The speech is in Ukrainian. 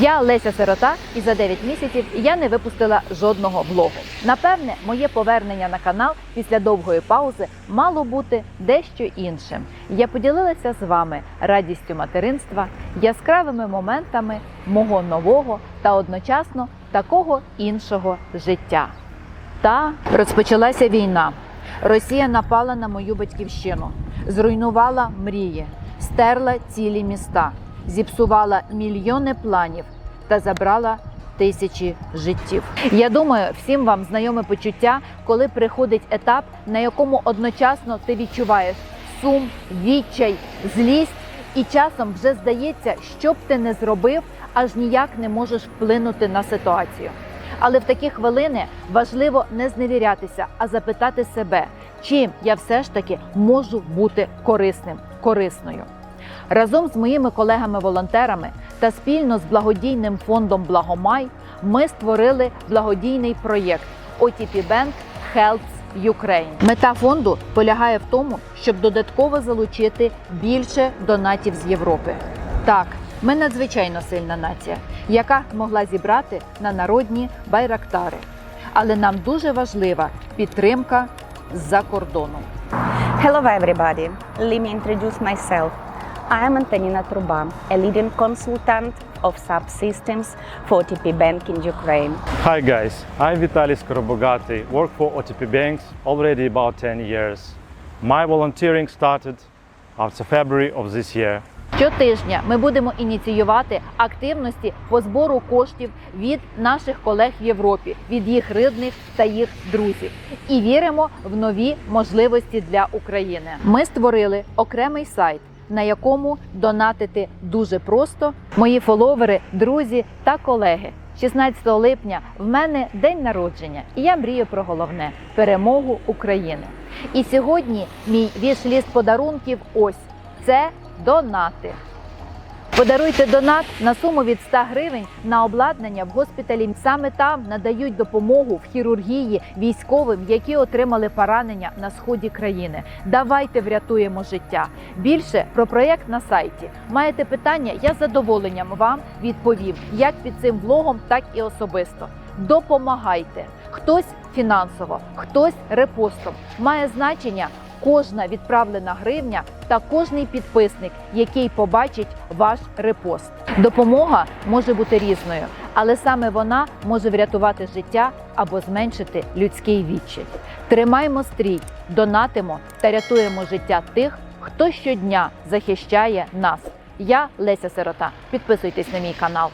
Я Леся Сирота, і за 9 місяців я не випустила жодного влогу. Напевне, моє повернення на канал після довгої паузи мало бути дещо іншим. Я поділилася з вами радістю материнства, яскравими моментами мого нового та одночасно такого іншого життя. Та розпочалася війна. Росія напала на мою батьківщину, зруйнувала мрії, стерла цілі міста, зіпсувала мільйони планів та забрала тисячі життів. Я думаю, всім вам знайоме почуття, коли приходить етап, на якому одночасно ти відчуваєш сум, відчай, злість, і часом вже здається, що б ти не зробив, аж ніяк не можеш вплинути на ситуацію. Але в такі хвилини важливо не зневірятися, а запитати себе, чим я все ж таки можу бути корисним, корисною. Разом з моїми колегами-волонтерами та спільно з благодійним фондом Благомай ми створили благодійний проєкт OTP Bank Helps Ukraine. Мета фонду полягає в тому, щоб додатково залучити більше донатів з Європи. Так, ми надзвичайно сильна нація, яка могла зібрати на народні байрактари. Але нам дуже важлива підтримка з-за кордону. Hello everybody, let me introduce myself. I am Antonina Truba, a leading consultant of subsystems for OTP Bank in Ukraine. Hi guys, I'm Vitaly Skorobogaty, work for OTP Banks already about 10 years. My volunteering started after February of this year. Щотижня ми будемо ініціювати активності по збору коштів від наших колег в Європі, від їх рідних та їх друзів, і віримо в нові можливості для України. Ми створили окремий сайт, на якому донатити дуже просто. Мої фоловери, друзі та колеги. 16 липня в мене день народження, і я мрію про головне перемогу України. І сьогодні мій віш-ліст подарунків ось це донати. Подаруйте донат на суму від 100 гривень на обладнання в госпіталі. Саме там надають допомогу в хірургії військовим, які отримали поранення на сході країни. Давайте врятуємо життя. Більше про проєкт на сайті. Маєте питання? Я з задоволенням вам відповім як під цим влогом, так і особисто. Допомагайте. Хтось фінансово, хтось репостом. Має значення кожна відправлена гривня та кожний підписник, який побачить ваш репост. Допомога може бути різною, але саме вона може врятувати життя або зменшити людський відчай. Тримаймо стрій, донатимо та рятуємо життя тих, хто щодня захищає нас. Я Леся Сирота. Підписуйтесь на мій канал.